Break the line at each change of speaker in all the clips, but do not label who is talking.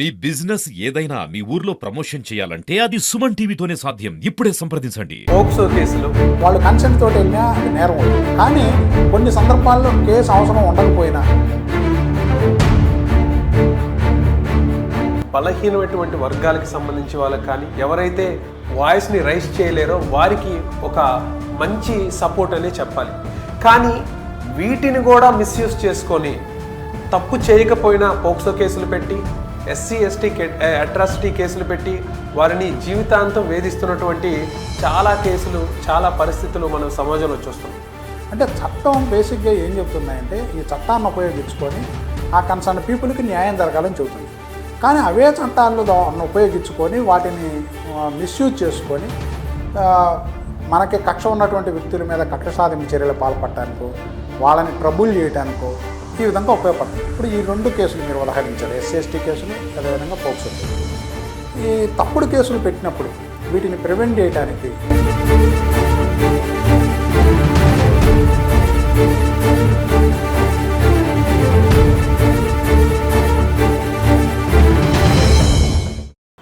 మీ business ఏదైనా మీ ఊర్లో promotion చేయాలంటే అది సుమన్ టీవీతోనే సాధ్యం. ఇప్పుడే సంప్రదించండి.
పోక్సో కేసులు
వాళ్ళు కన్సెంట్ తోటి వెళ్ళినా అది నేరం కానీ కొన్ని సందర్భాల్లో కేసు అవసరం ఉండకపోయినా
బలహీనమైనటువంటి వర్గాలకు సంబంధించి వాళ్ళకి కానీ ఎవరైతే వాయిస్ని రైస్ చేయలేరో వారికి ఒక మంచి సపోర్ట్ అనే చెప్పాలి. కానీ వీటిని కూడా మిస్యూజ్ చేసుకొని తప్పు చేయకపోయినా పోక్సో కేసులు పెట్టి ఎస్సీ ఎస్టీ అట్రాసిటీ కేసులు పెట్టి వారిని జీవితాంతం వేధిస్తున్నటువంటి చాలా కేసులు చాలా పరిస్థితులు మనం సమాజంలో చూస్తున్నాం.
అంటే చట్టం బేసిక్గా ఏం చెప్తున్నాయంటే ఈ చట్టాన్ని ఉపయోగించుకొని ఆ కన్సర్న్ పీపుల్కి న్యాయం జరగాలని చెబుతుంది. కానీ అవే చట్టాలను ఉపయోగించుకొని వాటిని మిస్యూజ్ చేసుకొని మనకి కక్ష ఉన్నటువంటి వ్యక్తుల మీద కక్ష సాధింపు చర్యలు పాల్పడటానికో వాళ్ళని ట్రబుల్ చేయటానికో ఈ విధంగా ఉపయోగపడుతుంది. ఇప్పుడు ఈ రెండు కేసులు మీరు ఉదాహరించారు ఎస్సీఎస్టీ కేసులు అదేవిధంగా పోక్సో ఈ తప్పుడు కేసులు పెట్టినప్పుడు వీటిని ప్రివెంట్ చేయడానికి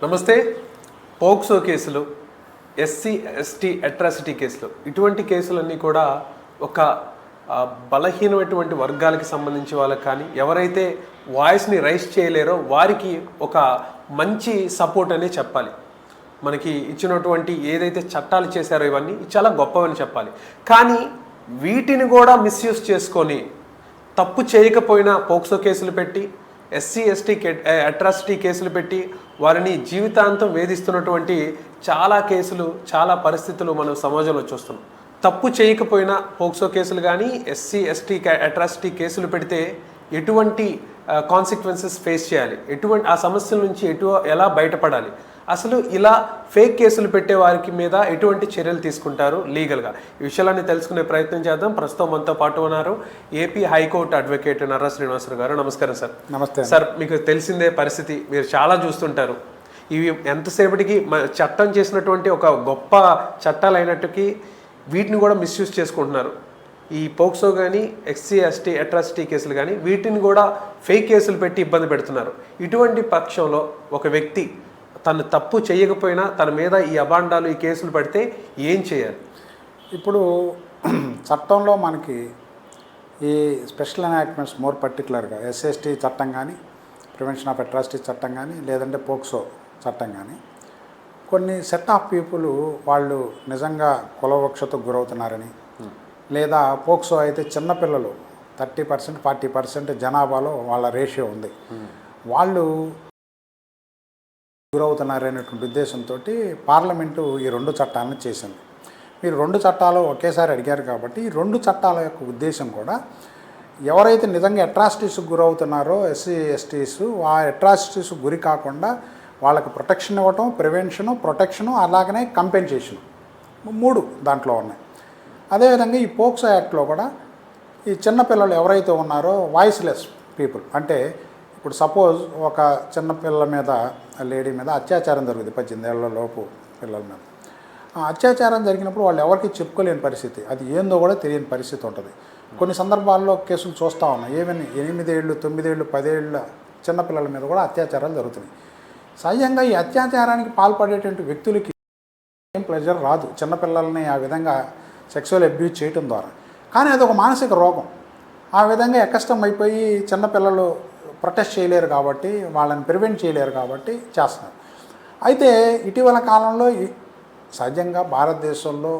నమస్తే. పోక్సో కేసులు ఎస్సీ ఎస్టీ అట్రాసిటీ కేసులు ఇటువంటి కేసులన్నీ కూడా ఒక బలహీనమైనటువంటి వర్గాలకు సంబంధించి వాళ్ళకి కానీ ఎవరైతే వాయిస్ని రైస్ చేయలేరో వారికి ఒక మంచి సపోర్ట్ అనే చెప్పాలి. మనకి ఇచ్చినటువంటి ఏదైతే చట్టాలు చేశారో ఇవన్నీ చాలా గొప్పవని చెప్పాలి. కానీ వీటిని కూడా మిస్యూజ్ చేసుకొని తప్పు చేయకపోయినా పోక్సో కేసులు పెట్టి ఎస్సీ ఎస్టీ అట్రాసిటీ కేసులు పెట్టి వారిని జీవితాంతం వేధిస్తున్నటువంటి చాలా కేసులు చాలా పరిస్థితులు మనం సమాజంలో చూస్తున్నాం. తప్పు చేయకపోయినా పోక్సో కేసులు కానీ ఎస్సీ ఎస్టీ అట్రాసిటీ కేసులు పెడితే ఎటువంటి కాన్సిక్వెన్సెస్ ఫేస్ చేయాలి. ఎటువంటి ఆ సమస్యల నుంచి ఎటు ఎలా బయటపడాలి? అసలు ఇలా ఫేక్ కేసులు పెట్టే వారికి మీద ఎటువంటి చర్యలు తీసుకుంటారు లీగల్గా? ఈ విషయాలన్నీ తెలుసుకునే ప్రయత్నం చేద్దాం. ప్రస్తుతం మనతో పాటు ఉన్నారు AP high court advocate Narra Srinivasarao గారు. నమస్కారం సార్.
నమస్తే.
సార్ మీకు తెలిసిందే పరిస్థితి. మీరు చాలా చూస్తుంటారు. ఇవి ఎంతసేపటికి చట్టం చేసినటువంటి ఒక గొప్ప చట్టాలు అయినట్టుకి వీటిని కూడా మిస్యూజ్ చేసుకుంటున్నారు. ఈ పోక్సో కానీ ఎస్సీ ఎస్టీ అట్రాసిటీ కేసులు కానీ వీటిని కూడా ఫేక్ కేసులు పెట్టి ఇబ్బంది పెడుతున్నారు. ఇటువంటి పక్షంలో ఒక వ్యక్తి తను తప్పు చేయకపోయినా తన మీద ఈ అబాండాలు ఈ కేసులు పడితే ఏం చేయాలి?
ఇప్పుడు చట్టంలో మనకి ఈ స్పెషల్ ఎనాక్ట్మెంట్స్ మోర్ పర్టికులర్గా ఎస్ఎస్టీ చట్టం కానీ ప్రివెన్షన్ ఆఫ్ అట్రాసిటీ చట్టం కానీ లేదంటే పోక్సో చట్టం కానీ కొన్ని సెట్ ఆఫ్ పీపుల్ వాళ్ళు నిజంగా కులవక్షతకు గురవుతున్నారని. లేదా పోక్సో అయితే చిన్నపిల్లలు థర్టీ పర్సెంట్ ఫార్టీ పర్సెంట్ జనాభాలో వాళ్ళ రేషియో ఉంది. వాళ్ళు గురవుతున్నారనేటువంటి ఉద్దేశంతో పార్లమెంటు ఈ రెండు చట్టాలను చేసింది. మీరు రెండు చట్టాలు ఒకేసారి అడిగారు కాబట్టి ఈ రెండు చట్టాల యొక్క ఉద్దేశం కూడా ఎవరైతే నిజంగా అట్రాసిటీస్ గురవుతున్నారో ఎస్సీ ఎస్టీస్ ఆ అట్రాసిటీస్ గురి కాకుండా వాళ్ళకి ప్రొటెక్షన్ ఇవ్వటం ప్రివెన్షను ప్రొటెక్షను అలాగనే కంపెన్సేషన్. మూడు దాంట్లో ఉన్నాయి. అదేవిధంగా ఈ పోక్సో యాక్ట్లో కూడా ఈ చిన్నపిల్లలు ఎవరైతే ఉన్నారో వాయిస్లెస్ పీపుల్ అంటే ఇప్పుడు సపోజ్ ఒక చిన్నపిల్ల మీద లేడీ మీద అత్యాచారం జరుగుతుంది పద్దెనిమిది లోపు పిల్లల మీద. ఆ అత్యాచారం జరిగినప్పుడు వాళ్ళు ఎవరికి చెప్పుకోలేని పరిస్థితి. అది ఏందో కూడా తెలియని పరిస్థితి ఉంటుంది. కొన్ని సందర్భాల్లో కేసులు చూస్తూ ఉన్నాం. ఈవెన్ ఎనిమిదేళ్ళు తొమ్మిదేళ్ళు పదేళ్ళ చిన్నపిల్లల మీద కూడా అత్యాచారాలు జరుగుతున్నాయి. సహజంగా ఈ అత్యాచారానికి పాల్పడేటువంటి వ్యక్తులకి ఏం ప్లెజర్ రాదు. చిన్నపిల్లల్ని ఆ విధంగా సెక్సువల్ అబ్యూజ్ చేయటం ద్వారా. కానీ అది ఒక మానసిక రోగం. ఆ విధంగా ఎక్కష్టం అయిపోయి చిన్నపిల్లలు ప్రొటెస్ట్ చేయలేరు కాబట్టి వాళ్ళని ప్రివెంట్ చేయలేరు కాబట్టి చేస్తున్నారు. అయితే ఇటీవల కాలంలో ఈ సహజంగా భారతదేశంలో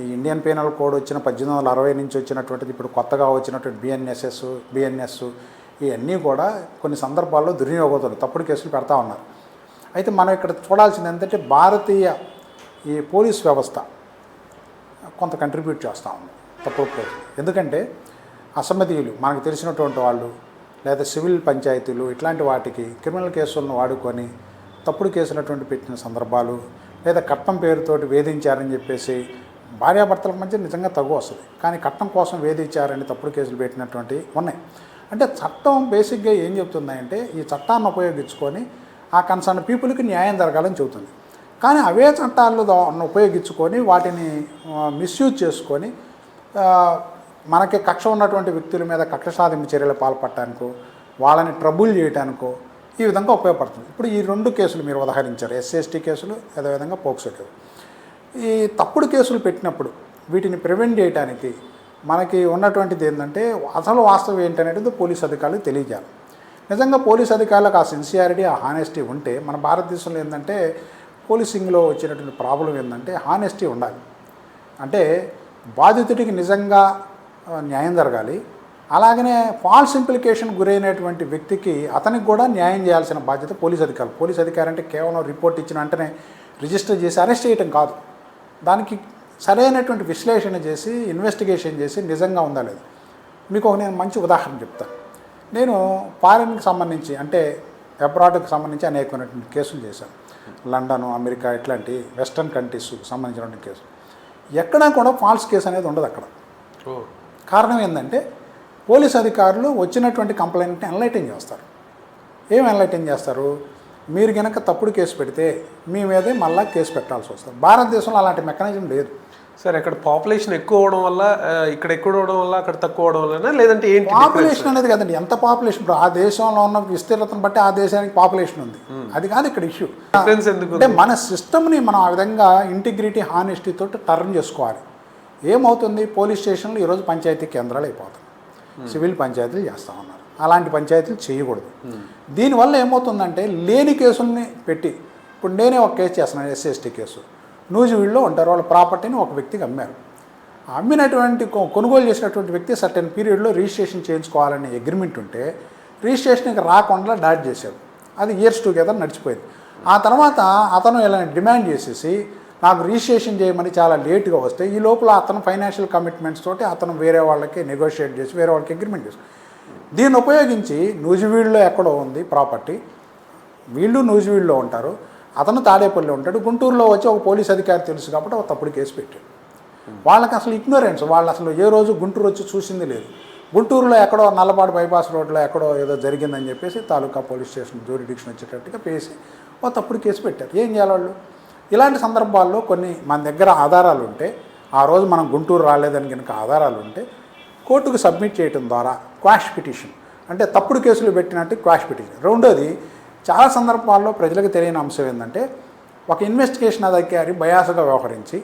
ఈ ఇండియన్ పీనల్ కోడ్ వచ్చిన పద్దెనిమిది వందల అరవై నుంచి వచ్చినటువంటిది ఇప్పుడు కొత్తగా వచ్చినటువంటి బిఎన్ఎస్ఎస్ బిఎన్ఎస్ ఇవన్నీ కూడా కొన్ని సందర్భాల్లో దుర్వినియోగవుతారు తప్పుడు కేసులు పెడతా ఉన్నారు. అయితే మనం ఇక్కడ చూడాల్సింది ఏంటంటే భారతీయ ఈ పోలీస్ వ్యవస్థ కొంత కంట్రిబ్యూట్ చేస్తూ ఉంది తప్పుడు కేసులు ఎందుకంటే అసమ్మతీయులు మనకు తెలిసినటువంటి వాళ్ళు లేదా సివిల్ పంచాయతీలు ఇట్లాంటి వాటికి క్రిమినల్ కేసులను వాడుకొని తప్పుడు కేసులటువంటి పెట్టిన సందర్భాలు లేదా కట్నం పేరుతోటి వేధించారని చెప్పేసి భార్యాభర్తల మధ్య నిజంగా తగ్గు వస్తుంది. కానీ కట్నం కోసం వేధించారని తప్పుడు కేసులు పెట్టినటువంటి ఉన్నాయి. అంటే చట్టం బేసిక్గా ఏం చెప్తుందంటే ఈ చట్టాన్ని ఉపయోగించుకొని ఆ కన్సర్న్ పీపుల్కి న్యాయం జరగాలని చెబుతుంది. కానీ అవే చట్టాలు ఉపయోగించుకొని వాటిని మిస్యూజ్ చేసుకొని మనకి కక్ష ఉన్నటువంటి వ్యక్తుల మీద కక్ష సాధింపు చర్యలు పాల్పడటానికో వాళ్ళని ట్రబుల్ చేయటానికో ఈ విధంగా ఉపయోగపడుతుంది. ఇప్పుడు ఈ రెండు కేసులు మీరు ఉదాహరించారు. ఎస్సీఎస్టీ కేసులు అదేవిధంగా పోక్సో కేసు. ఈ తప్పుడు కేసులు పెట్టినప్పుడు వీటిని ప్రివెంట్ చేయడానికి మనకి ఉన్నటువంటిది ఏంటంటే అసలు వాస్తవం ఏంటనేది పోలీస్ అధికారులు తెలియజేయాలి. నిజంగా పోలీస్ అధికారులకు ఆ సిన్సియారిటీ ఆ హానెస్టీ ఉంటే మన భారతదేశంలో ఏంటంటే పోలీసింగ్లో వచ్చినటువంటి ప్రాబ్లం ఏంటంటే హానెస్టీ ఉండాలి. అంటే బాధితుడికి నిజంగా న్యాయం జరగాలి. అలాగనే ఫాల్స్ ఇంప్లికేషన్ గురైనటువంటి వ్యక్తికి అతనికి కూడా న్యాయం చేయాల్సిన బాధ్యత పోలీస్ అధికారులు. పోలీస్ అధికారి అంటే కేవలం రిపోర్ట్ ఇచ్చిన వెంటనే రిజిస్టర్ చేసి అరెస్ట్ చేయటం కాదు. దానికి సరైనటువంటి విశ్లేషణ చేసి ఇన్వెస్టిగేషన్ చేసి నిజంగా ఉందా లేదు? మీకు ఒక నేను మంచి ఉదాహరణ చెప్తాను. నేను ఫారిన్కి సంబంధించి అంటే అబ్రాడ్కి సంబంధించి అనేకమైనటువంటి కేసులు చేశాను. లండన్ అమెరికా ఇట్లాంటి వెస్టర్న్ కంట్రీస్కి సంబంధించినటువంటి కేసు ఎక్కడా కూడా ఫాల్స్ కేసు అనేది ఉండదు అక్కడ.
ఓ.
కారణం ఏంటంటే పోలీస్ అధికారులు వచ్చినటువంటి కంప్లైంట్ని ఎన్లైటింగ్ చేస్తారు. ఏం ఎన్లైటింగ్ చేస్తారు? మీరు కనుక తప్పుడు కేసు పెడితే మీ మీదే మళ్ళా కేసు పెట్టాల్సి వస్తుంది. భారతదేశంలో అలాంటి మెకానిజం లేదు.
సార్ ఇక్కడ పాపులేషన్ ఎక్కువ అవడం వల్ల ఇక్కడ ఎక్కువ అవడం వల్ల అక్కడ తక్కువ అవడం వల్ల లేదంటే ఏంటి?
పాపులేషన్ అనేది కదండి ఎంత పాపులేషన్? ఇప్పుడు ఆ దేశంలో ఉన్న విస్తీర్ణతను బట్టి ఆ దేశానికి పాపులేషన్ ఉంది. అది కాదు ఇక్కడ ఇష్యూ
ఎందుకు
అంటే మన సిస్టమ్ని మనం ఆ విధంగా ఇంటిగ్రిటీ హానెస్టీ తోటి టర్న్ చేసుకోవాలి. ఏమవుతుంది? పోలీస్ స్టేషన్లు ఈరోజు పంచాయతీ కేంద్రాలు అయిపోతాయి సివిల్ పంచాయతీలు చేస్తా ఉన్నారు. అలాంటి పంచాయతీలు చేయకూడదు. దీనివల్ల ఏమవుతుందంటే లేని కేసుల్ని పెట్టి ఇప్పుడు నేనే ఒక కేసు చేస్తున్నాను ఎస్సీ ఎస్టీ కేసు. నూజివీడ్లో ఉంటారు. వాళ్ళ ప్రాపర్టీని ఒక వ్యక్తికి అమ్మారు. అమ్మినటువంటి కొ- కొనుగోలు చేసినటువంటి వ్యక్తి సర్టెన్ పీరియడ్లో రిజిస్ట్రేషన్ చేయించుకోవాలనే అగ్రిమెంట్ ఉంటే రిజిస్ట్రేషన్కి రాకుండా డాట్ చేశారు. అది ఇయర్స్ టుగెదర్ నడిచిపోయింది. ఆ తర్వాత అతను ఇలా డిమాండ్ చేసేసి నాకు రిజిస్ట్రేషన్ చేయమని చాలా లేట్గా వస్తే ఈ లోపల అతను ఫైనాన్షియల్ కమిట్మెంట్స్ తోటి అతను వేరే వాళ్ళకి నెగోషియేట్ చేసి వేరే వాళ్ళకి అగ్రిమెంట్ చేసి దీన్ని ఉపయోగించి నూజివీడ్లో ఎక్కడో ఉంది ప్రాపర్టీ. వీళ్ళు నూజివీడ్లో ఉంటారు. అతను తాడేపల్లి ఉంటాడు. గుంటూరులో వచ్చి ఒక పోలీస్ అధికారి తెలుసు కాబట్టి ఒక తప్పుడు కేసు పెట్టాడు. వాళ్ళకి అసలు ఇగ్నోరెన్స్ వాళ్ళు అసలు ఏ రోజు గుంటూరు వచ్చి చూసింది లేదు. గుంటూరులో ఎక్కడో నల్లపాడు బైపాస్ రోడ్లో ఎక్కడో ఏదో జరిగిందని చెప్పేసి తాలూకా పోలీస్ స్టేషన్ జ్యూరిడిక్షన్ వచ్చేటట్టుగా పేసి ఓ తప్పుడు కేసు పెట్టారు. ఏం చేయాలి వాళ్ళు? ఇలాంటి సందర్భాల్లో కొన్ని మన దగ్గర ఆధారాలు ఉంటే ఆ రోజు మనం గుంటూరు రాలేదని కనుక ఆధారాలు ఉంటే కోర్టుకు సబ్మిట్ చేయడం ద్వారా క్వాష్ పిటిషన్ అంటే తప్పుడు కేసులు పెట్టినట్టు క్వాష్ పిటిషన్. రెండోది చాలా సందర్భాల్లో ప్రజలకు తెలియని అంశం ఏంటంటే ఒక ఇన్వెస్టిగేషన్ అధికారి బయాసగా వ్యవహరించి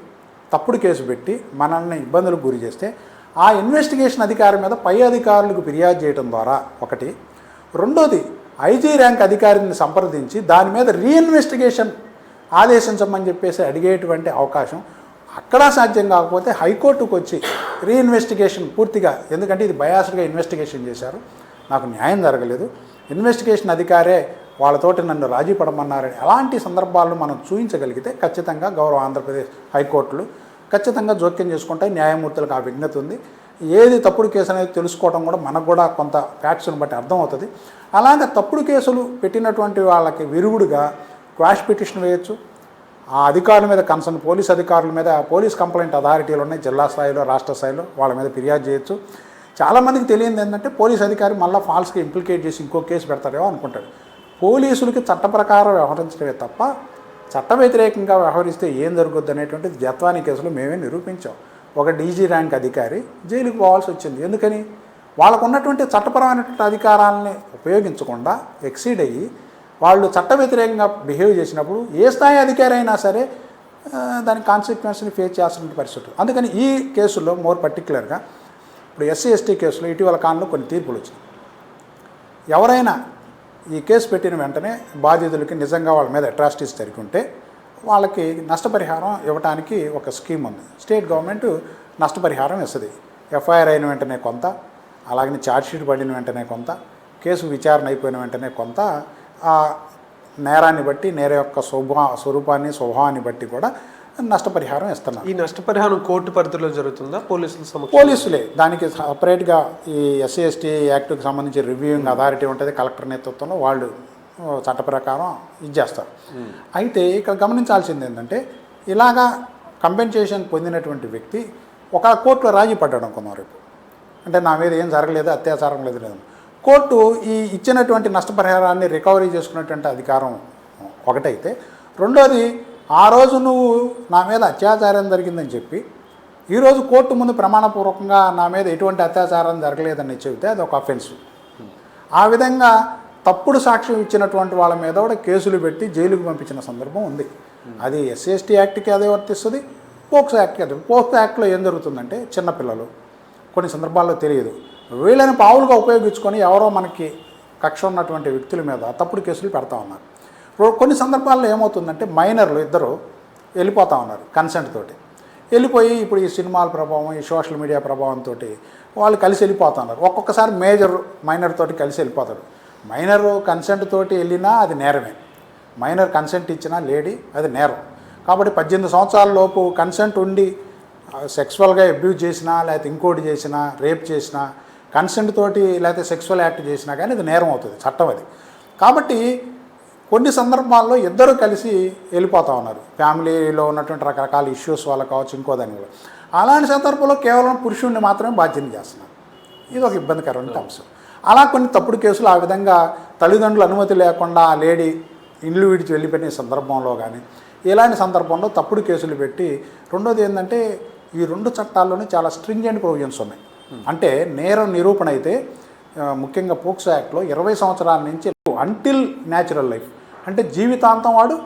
తప్పుడు కేసు పెట్టి మనల్ని ఇబ్బందులకు గురి చేస్తే ఆ ఇన్వెస్టిగేషన్ అధికారి మీద పై అధికారులకు ఫిర్యాదు చేయడం ద్వారా ఒకటి. రెండోది ఐజీ ర్యాంక్ అధికారిని సంప్రదించి దాని మీద రీఇన్వెస్టిగేషన్ ఆదేశించమని చెప్పేసి అడిగేటువంటి అవకాశం అక్కడ సాధ్యం కాకపోతే హైకోర్టుకు వచ్చి రీఇన్వెస్టిగేషన్ పూర్తిగా ఎందుకంటే ఇది బయాస్డ్గా ఇన్వెస్టిగేషన్ చేశారు. నాకు న్యాయం జరగలేదు. ఇన్వెస్టిగేషన్ అధికారే వాళ్ళతోటి నన్ను రాజీ పడమన్నారని అలాంటి సందర్భాలను మనం చూపించగలిగితే ఖచ్చితంగా గౌరవ ఆంధ్రప్రదేశ్ హైకోర్టులు ఖచ్చితంగా జోక్యం చేసుకుంటాయి న్యాయమూర్తులకు ఆ విజ్ఞత ఉంది. ఏది తప్పుడు కేసు అనేది తెలుసుకోవడం కూడా మనకు కూడా కొంత ఫ్యాక్ట్స్ని బట్టి అర్థమవుతుంది. అలాగే తప్పుడు కేసులు పెట్టినటువంటి వాళ్ళకి విరుగుడుగా క్వాష్ పిటిషన్ వేయచ్చు. ఆ అధికారుల మీద కన్సర్న్ పోలీస్ అధికారుల మీద పోలీస్ కంప్లైంట్ అథారిటీలు ఉన్నాయి జిల్లా స్థాయిలో రాష్ట్ర స్థాయిలో వాళ్ళ మీద ఫిర్యాదు చేయొచ్చు. చాలామందికి తెలియదు ఏంటంటే పోలీస్ అధికారి మళ్ళీ ఫాల్స్గా ఇంప్లికేట్ చేసి ఇంకో కేసు పెడతారేమో అనుకుంటాడు పోలీసులకి చట్ట ప్రకారం వ్యవహరించడమే తప్ప చట్ట వ్యతిరేకంగా వ్యవహరిస్తే ఏం జరుగుద్ది అనేటువంటిది జత్వాని కేసులో మేమే నిరూపించాం. ఒక డీజీ ర్యాంక్ అధికారి జైలుకు పోవాల్సి వచ్చింది. ఎందుకని? వాళ్ళకు ఉన్నటువంటి చట్టపరమైనటువంటి అధికారాలని ఉపయోగించకుండా ఎక్సీడ్ అయ్యి వాళ్ళు చట్ట వ్యతిరేకంగా బిహేవ్ చేసినప్పుడు ఏ స్థాయి అధికారి అయినా సరే దాని కాన్సిక్వెన్స్ని ఫేస్ చేయాల్సిన పరిస్థితి. అందుకని ఈ కేసులో మోర్ పర్టికులర్గా ఇప్పుడు ఎస్సీ ఎస్టీ కేసులో ఇటీవల కాలంలో కొన్ని తీర్పులు వచ్చినాయి. ఎవరైనా ఈ కేసు పెట్టిన వెంటనే బాధితులకి నిజంగా వాళ్ళ మీద అట్రాసిటీస్ జరిగి ఉంటే వాళ్ళకి నష్టపరిహారం ఇవ్వడానికి ఒక స్కీమ్ ఉంది. స్టేట్ గవర్నమెంట్ నష్టపరిహారం ఇస్తుంది. ఎఫ్ఐఆర్ అయిన వెంటనే కొంత అలాగనే ఛార్జ్షీట్ పడిన వెంటనే కొంత కేసు విచారణ అయిపోయిన వెంటనే కొంత ఆ నేరాన్ని బట్టి నేర యొక్క స్వభా స్వరూపాన్ని స్వభావాన్ని బట్టి కూడా నష్టపరిహారం ఇస్తున్నారు.
ఈ నష్టపరిహారం కోర్టు పరిధిలో జరుగుతుందా? పోలీసుల
పోలీసులే. దానికి సపరేట్గా ఈ ఎస్సీ ఎస్టీ యాక్ట్కి సంబంధించి రివ్యూయింగ్ అథారిటీ ఉంటుంది కలెక్టర్ నేతృత్వంలో వాళ్ళు చట్ట ప్రకారం ఇది చేస్తారు అయితే ఇక్కడ గమనించాల్సింది ఏంటంటే ఇలాగా కంపెన్సేషన్ పొందినటువంటి వ్యక్తి ఒక కోర్టులో రాజీ పడ్డాడు కొంతవరకు అంటే నా మీద ఏం జరగలేదు అత్యాచారం లేదు లేదు. కోర్టు ఈ ఇచ్చినటువంటి నష్టపరిహారాన్ని రికవరీ చేసుకున్నటువంటి అధికారం ఒకటైతే రెండోది ఆ రోజు నువ్వు నా మీద అత్యాచారం జరిగిందని చెప్పి ఈరోజు కోర్టు ముందు ప్రమాణపూర్వకంగా నా మీద ఎటువంటి అత్యాచారం జరగలేదని చెబితే అది ఒక అఫెన్స్ ఆ విధంగా తప్పుడు సాక్ష్యం ఇచ్చినటువంటి వాళ్ళ మీద కూడా కేసులు పెట్టి జైలుకు పంపించిన సందర్భం ఉంది. అది ఎస్సీఎస్టీ యాక్ట్కి అదే వర్తిస్తుంది. పోక్సో యాక్ట్కి అదే పోక్సో యాక్ట్లో ఏం జరుగుతుందంటే చిన్నపిల్లలు కొన్ని సందర్భాల్లో తెలియదు. వీళ్ళని పావులుగా ఉపయోగించుకొని ఎవరో మనకి కక్ష ఉన్నటువంటి వ్యక్తుల మీద తప్పుడు కేసులు పెడతా ఉన్నారు. కొన్ని సందర్భాల్లో ఏమవుతుందంటే మైనర్లు ఇద్దరు వెళ్ళిపోతా ఉన్నారు కన్సెంట్ తోటి. వెళ్ళిపోయి ఇప్పుడు ఈ సినిమాల ప్రభావం ఈ సోషల్ మీడియా ప్రభావంతో వాళ్ళు కలిసి వెళ్ళిపోతా ఉన్నారు. ఒక్కొక్కసారి మేజర్ మైనర్ తోటి కలిసి వెళ్ళిపోతారు. మైనర్ కన్సెంట్ తోటి వెళ్ళినా అది నేరమే. మైనర్ కన్సెంట్ ఇచ్చినా లేడీ అది నేరం. కాబట్టి పద్దెనిమిది సంవత్సరాల లోపు కన్సెంట్ ఉండి సెక్సువల్గా అబ్యూజ్ చేసినా లేకపోతే ఇంకోటి చేసినా రేప్ చేసినా కన్సెంట్ తోటి లేకపోతే సెక్సువల్ యాక్ట్ చేసినా కానీ అది నేరం అవుతుంది చట్టం అది. కాబట్టి కొన్ని సందర్భాల్లో ఇద్దరు కలిసి వెళ్ళిపోతూ ఉన్నారు. ఫ్యామిలీలో ఉన్నటువంటి రకరకాల ఇష్యూస్ వల్ల కావచ్చు ఇంకో దాని కూడా అలాంటి సందర్భంలో కేవలం పురుషుణ్ణి మాత్రమే బాధ్యత చేస్తున్నారు. ఇది ఒక ఇబ్బందికరమైన అంశం. అలా కొన్ని తప్పుడు కేసులు ఆ విధంగా తల్లిదండ్రుల అనుమతి లేకుండా ఆ లేడీ ఇండ్లు విడిచి వెళ్ళిపోయిన సందర్భంలో కానీ ఇలాంటి సందర్భంలో తప్పుడు కేసులు పెట్టి రెండోది ఏంటంటే ఈ రెండు చట్టాల్లోనే చాలా స్ట్రింజెంట్ ప్రొవిజన్స్ ఉన్నాయి. అంటే నేరం నిరూపణ అయితే ముఖ్యంగా పోక్సో యాక్ట్లో ఇరవై సంవత్సరాల నుంచి అంటిల్ న్యాచురల్ లైఫ్ అంటే జీవితాంతం వాడు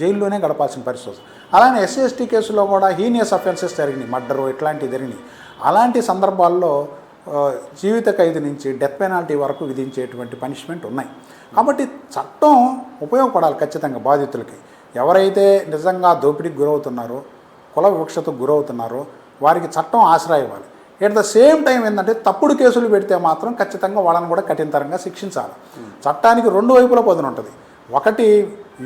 జైల్లోనే గడపాల్సిన పరిస్థితి అలానే ఎస్సీ ఎస్టీ కేసులో కూడా హీనియస్ అఫెన్సెస్ జరిగినాయి మర్డరు ఇట్లాంటివి జరిగినాయి. అలాంటి సందర్భాల్లో జీవిత ఖైదు నుంచి డెత్ పెనాల్టీ వరకు విధించేటువంటి పనిష్మెంట్ ఉన్నాయి. కాబట్టి చట్టం ఉపయోగపడాలి ఖచ్చితంగా బాధితులకి. ఎవరైతే నిజంగా దోపిడీకి గురవుతున్నారో కుల వివక్షతకు గురవుతున్నారో వారికి చట్టం ఆశ్రయ ఇవ్వాలి. ఎట్ ద సేమ్ టైం ఏంటంటే తప్పుడు కేసులు పెడితే మాత్రం ఖచ్చితంగా వాళ్ళని కూడా కఠినతరంగా శిక్షించాలి. చట్టానికి రెండు వైపుల పదును ఉంటుంది ఒకటి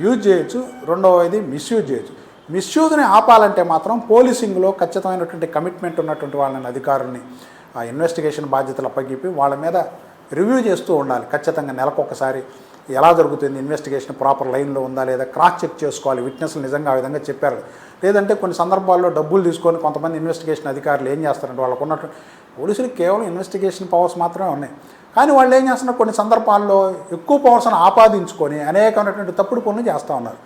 యూజ్ చేయొచ్చు రెండవది మిస్యూజ్ చేయొచ్చు. మిస్యూజ్ని ఆపాలంటే మాత్రం పోలీసింగ్లో ఖచ్చితమైనటువంటి కమిట్మెంట్ ఉన్నటువంటి వాళ్ళని అధికారుల్ని ఆ ఇన్వెస్టిగేషన్ బాధ్యతలు అప్పగిప్పి వాళ్ళ మీద రివ్యూ చేస్తూ ఉండాలి. ఖచ్చితంగా నెలకొకసారి ఎలా జరుగుతుంది ఇన్వెస్టిగేషన్ ప్రాపర్ లైన్లో ఉందా లేదా క్రాస్ చెక్ చేసుకోవాలి. విట్నెస్లు నిజంగా ఆ విధంగా చెప్పారు. లేదంటే కొన్ని సందర్భాల్లో డబ్బులు తీసుకొని కొంతమంది ఇన్వెస్టిగేషన్ అధికారులు ఏం చేస్తారంటే వాళ్ళకు ఉన్నట్టు పోలీసులు కేవలం ఇన్వెస్టిగేషన్ పవర్స్ మాత్రమే ఉన్నాయి. కానీ వాళ్ళు ఏం చేస్తున్నారు? కొన్ని సందర్భాల్లో ఎక్కువ పవర్స్ను ఆపాదించుకొని అనేకమైనటువంటి తప్పుడు పనులు చేస్తూ ఉన్నారు.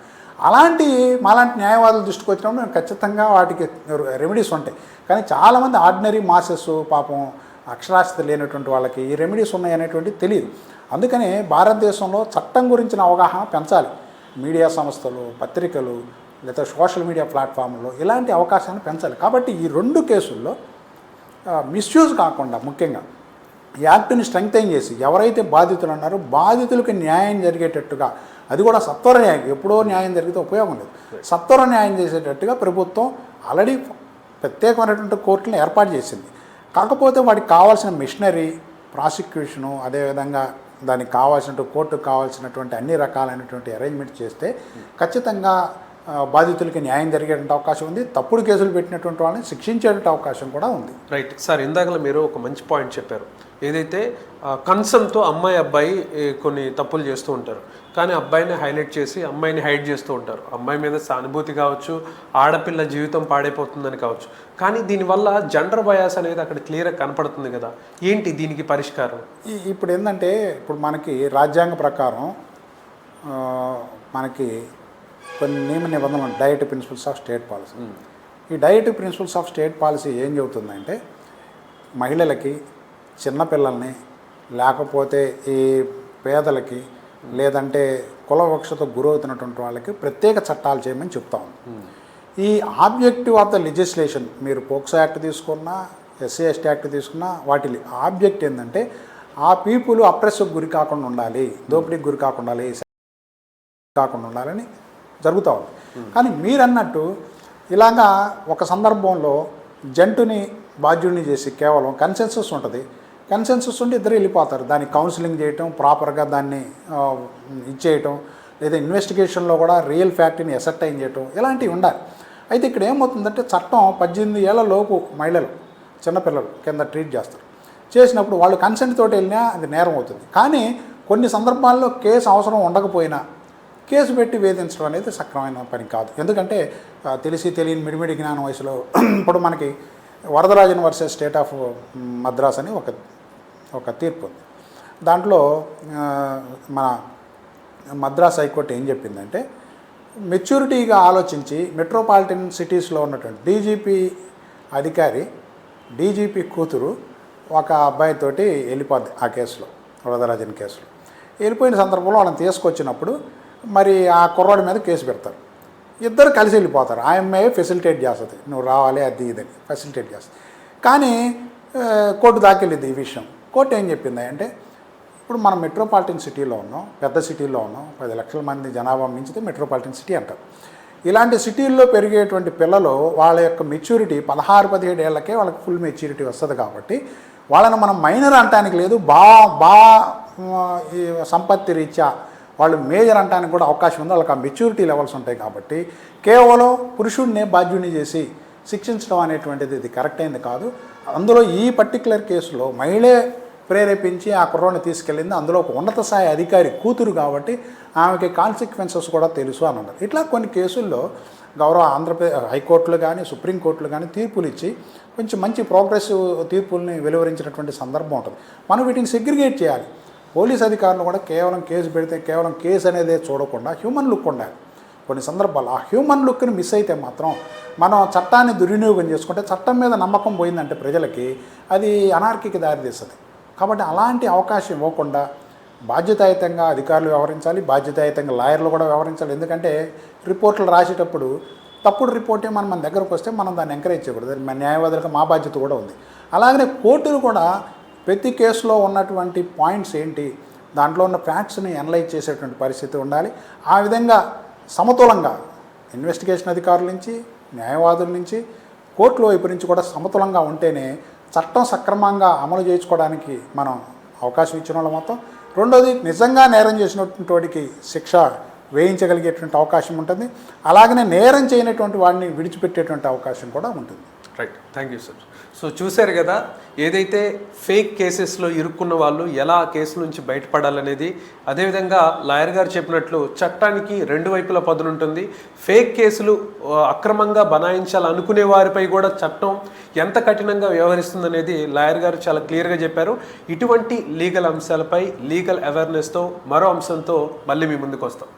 అలాంటి మాలాంటి న్యాయవాదుల దృష్టికి వచ్చినప్పుడు ఖచ్చితంగా వాటికి రెమెడీస్ ఉంటాయి. కానీ చాలామంది ఆర్డినరీ మాసెస్ పాపం అక్షరాస్యత లేనటువంటి వాళ్ళకి ఈ రెమెడీస్ ఉన్నాయి తెలియదు. అందుకని భారతదేశంలో చట్టం గురించిన అవగాహన పెంచాలి. మీడియా సంస్థలు పత్రికలు లేదా సోషల్ మీడియా ప్లాట్ఫామ్లో ఇలాంటి అవకాశాన్ని పెంచాలి. కాబట్టి ఈ రెండు కేసుల్లో మిస్యూజ్ కాకుండా ముఖ్యంగా ఈ యాక్ట్ని స్ట్రెంగ్తైన్ చేసి ఎవరైతే బాధితులు అన్నారో బాధితులకు న్యాయం జరిగేటట్టుగా అది కూడా సత్వర న్యాయం ఎప్పుడో న్యాయం జరిగితే ఉపయోగం లేదు. సత్వర న్యాయం చేసేటట్టుగా ప్రభుత్వం ఆల్రెడీ ప్రత్యేకమైనటువంటి కోర్టులను ఏర్పాటు చేసింది. కాకపోతే వాటికి కావాల్సిన మిషనరీ ప్రాసిక్యూషను అదేవిధంగా దానికి కావాల్సిన కోర్టుకు కావాల్సినటువంటి అన్ని రకాలైనటువంటి అరేంజ్మెంట్ చేస్తే ఖచ్చితంగా బాధితులకి న్యాయం జరిగేటువంటి అవకాశం ఉంది. తప్పుడు కేసులు పెట్టినటువంటి వాళ్ళని శిక్షించేటువంటి అవకాశం కూడా ఉంది.
రైట్. సార్ ఇందాకలా మీరు ఒక మంచి పాయింట్ చెప్పారు. ఏదైతే కన్సర్న్తో అమ్మాయి అబ్బాయి కొన్ని తప్పులు చేస్తూ ఉంటారు. కానీ అబ్బాయిని హైలైట్ చేసి అమ్మాయిని హైడ్ చేస్తూ ఉంటారు. అమ్మాయి మీద సానుభూతి కావచ్చు ఆడపిల్ల జీవితం పాడైపోతుందని కావచ్చు. కానీ దీనివల్ల జెండర్ బయాస్ అనేది అక్కడ క్లియర్గా కనపడుతుంది కదా. ఏంటి దీనికి పరిష్కారం?
ఇప్పుడు ఏంటంటే ఇప్పుడు మనకి రాజ్యాంగ ప్రకారం మనకి కొన్ని నియమ నిబంధనలు డైట్ ప్రిన్సిపల్స్ ఆఫ్ స్టేట్ పాలసీ ఈ డైట్ ప్రిన్సిపల్స్ ఆఫ్ స్టేట్ పాలసీ ఏం చెబుతుందంటే మహిళలకి చిన్నపిల్లల్ని లేకపోతే ఈ పేదలకి లేదంటే కులవక్షత గురవుతున్నటువంటి వాళ్ళకి ప్రత్యేక చట్టాలు చేయమని చెప్తా ఉంది ఈ ఆబ్జెక్టివ్ ఆఫ్ ద లెజిస్లేషన్ మీరు పోక్సో యాక్ట్ తీసుకున్నా ఎస్సీ ఎస్టీ యాక్ట్ తీసుకున్నా వాటి ఆబ్జెక్ట్ ఏంటంటే ఆ పీపుల్ అప్రెస్కి గురి కాకుండా ఉండాలి దోపిడీకి గురి కాకుండా ఉండాలి కాకుండా ఉండాలని జరుగుతూ ఉంది. కానీ మీరు అన్నట్టు ఇలాగా ఒక సందర్భంలో జంటుని బాధ్యుడిని చేసి కేవలం కన్సెన్సస్ ఉంటుంది కన్సెన్సస్ ఉండి ఇద్దరు వెళ్ళిపోతారు. దాన్ని కౌన్సిలింగ్ చేయటం ప్రాపర్గా దాన్ని ఇచ్చేయటం లేదా ఇన్వెస్టిగేషన్లో కూడా రియల్ ఫ్యాక్ట్ని ఎసర్టైన్ చేయటం ఇలాంటివి ఉండాలి. అయితే ఇక్కడ ఏమవుతుందంటే చట్టం పద్దెనిమిది ఏళ్ళ లోపు మహిళలు చిన్నపిల్లలు కింద ట్రీట్ చేస్తారు. చేసినప్పుడు వాళ్ళు కన్సెంట్ తోటి వెళ్ళినా అది నేరం అవుతుంది. కానీ కొన్ని సందర్భాల్లో కేసు అవసరం ఉండకపోయినా కేసు పెట్టి వేధించడం అనేది సక్రమైన పని కాదు. ఎందుకంటే తెలిసి తెలియని మిడిమిడి జ్ఞానం వయసులో ఇప్పుడు మనకి Varadarajan versus state of Madras అని ఒక ఒక తీర్పు ఉంది. దాంట్లో మన మద్రాస్ హైకోర్టు ఏం చెప్పిందంటే మెచ్యూరిటీగా ఆలోచించి మెట్రోపాలిటన్ సిటీస్లో ఉన్నటువంటి డీజీపీ అధికారి డీజీపీ కూతురు ఒక అబ్బాయితోటి వెళ్ళిపోద్ది ఆ కేసులో వరదరాజన్ కేసులో. వెళ్ళిపోయిన సందర్భంలో వాళ్ళని తీసుకొచ్చినప్పుడు మరి ఆ కుర్రాడి మీద కేసు పెడతారు. ఇద్దరు కలిసి వెళ్ళిపోతారు. ఆ అమ్మాయి ఫెసిలిటేట్ చేస్తుంది నువ్వు రావాలి అది ఇదని ఫెసిలిటేట్ చేస్తుంది కానీ కోర్టు దాకెళ్ళింది ఈ విషయం. కోర్టు ఏం చెప్పింది అంటే ఇప్పుడు మనం మెట్రోపాలిటన్ సిటీలో ఉన్నాం పెద్ద సిటీలో ఉన్నాం పది లక్షల మంది జనాభా మించితే మెట్రోపాలిటన్ సిటీ అంటారు ఇలాంటి సిటీల్లో పెరిగేటువంటి పిల్లలు వాళ్ళ యొక్క మెచ్యూరిటీ పదహారు పదిహేడు ఏళ్ళకే వాళ్ళకి ఫుల్ మెచ్యూరిటీ వస్తుంది కాబట్టి వాళ్ళని మనం మైనర్ అంటానికి లేదు బా బా ఈ సంపత్తి రీత్యా వాళ్ళు మేజర్ అంటానికి కూడా అవకాశం ఉంది. వాళ్ళకి ఆ మెచ్యూరిటీ లెవెల్స్ ఉంటాయి కాబట్టి కేవలం పురుషుడినే బాధ్యుని చేసి శిక్షించడం అనేటువంటిది ఇది కరెక్ట్ అయింది కాదు. అందులో ఈ పర్టికులర్ కేసులో మహిళే ప్రేరేపించి ఆ కుర్రోని తీసుకెళ్ళింది. అందులో ఒక ఉన్నత స్థాయి అధికారి కూతురు కాబట్టి ఆమెకి కాన్సిక్వెన్సెస్ కూడా తెలుసు అని అన్నారు ఇట్లా కొన్ని కేసుల్లో గౌరవ ఆంధ్రప్రదేశ్ హైకోర్టులు కానీ సుప్రీంకోర్టులు కానీ తీర్పులు ఇచ్చి కొంచెం మంచి ప్రోగ్రెసివ్ తీర్పుల్ని వెలువరించినటువంటి సందర్భం ఉంటుంది. మనం వీటిని సెగ్రిగేట్ చేయాలి. పోలీస్ అధికారులు కూడా కేవలం కేసు పెడితే కేవలం కేసు అనేదే చూడకుండా హ్యూమన్ లుక్ ఉండాలి. కొన్ని సందర్భాలు ఆ హ్యూమన్ లుక్ని మిస్ అయితే మాత్రం మనం చట్టాన్ని దుర్వినియోగం చేసుకుంటే చట్టం మీద నమ్మకం పోయిందంటే ప్రజలకి అది అనార్కీకి దారితీస్తుంది కాబట్టి అలాంటి అవకాశం ఇవ్వకుండా బాధ్యతాయుతంగా అధికారులు వ్యవహరించాలి బాధ్యతాయుతంగా లాయర్లు కూడా వ్యవహరించాలి. ఎందుకంటే రిపోర్ట్లు రాసేటప్పుడు తప్పుడు రిపోర్టే మనం మన దగ్గరకు వస్తే మనం దాన్ని ఎంకరేజ్ చేయకూడదు. మన న్యాయవాదులకు మా బాధ్యత కూడా ఉంది. అలాగనే కోర్టులు కూడా ప్రతి కేసులో ఉన్నటువంటి పాయింట్స్ ఏంటి? దాంట్లో ఉన్న ఫ్యాక్ట్స్ని అనలైజ్ చేసేటువంటి పరిస్థితి ఉండాలి. ఆ విధంగా సమతులంగా ఇన్వెస్టిగేషన్ అధికారుల నుంచి న్యాయవాదుల నుంచి కోర్టుల వైపు నుంచి కూడా సమతులంగా ఉంటేనే చట్టం సక్రమంగా అమలు చేయించుకోవడానికి మనం అవకాశం ఇచ్చిన వాళ్ళు మొత్తం. రెండోది నిజంగా నేరం చేసినటువంటి వాడికి శిక్ష వేయించగలిగేటువంటి అవకాశం ఉంటుంది. అలాగనే నేరం చేయనటువంటి వాడిని విడిచిపెట్టేటువంటి అవకాశం కూడా ఉంటుంది.
Right thank you sir so చూశారు కదా ఏదైతే ఫేక్ కేసెస్లో ఇరుక్కున్న వాళ్ళు ఎలా ఆ కేసు నుంచి బయటపడాలనేది అదేవిధంగా లాయర్ గారు చెప్పినట్లు చట్టానికి రెండు వైపుల పదునుంటుంది ఫేక్ కేసులు అక్రమంగా బనాయించాలనుకునే వారిపై కూడా చట్టం ఎంత కఠినంగా వ్యవహరిస్తుందనేది లాయర్ గారు చాలా క్లియర్గా చెప్పారు. ఇటువంటి లీగల్ అంశాలపై లీగల్ అవేర్నెస్తో మరో అంశంతో మళ్ళీ మీ ముందుకు వస్తాం.